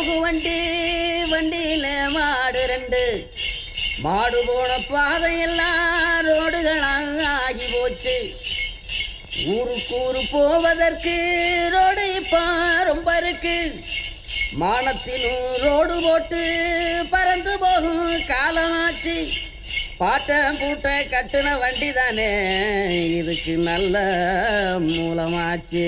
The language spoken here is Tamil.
போகு வண்டி வண்டியில மாடு ரெண்டு. மாடு போன பாதையெல்லாம் ரோடுகளாக ஆகி போச்சு. ஊருக்கு ஊரு போவதற்கு ரோடு இப்போ ரொம்ப இருக்கு. மானத்திலும் ரோடு போட்டு பறந்து போகும் காலமாச்சு. பாட்டை பூட்ட கட்டுன வண்டி தானே இதுக்கு நல்ல மூலமாச்சு.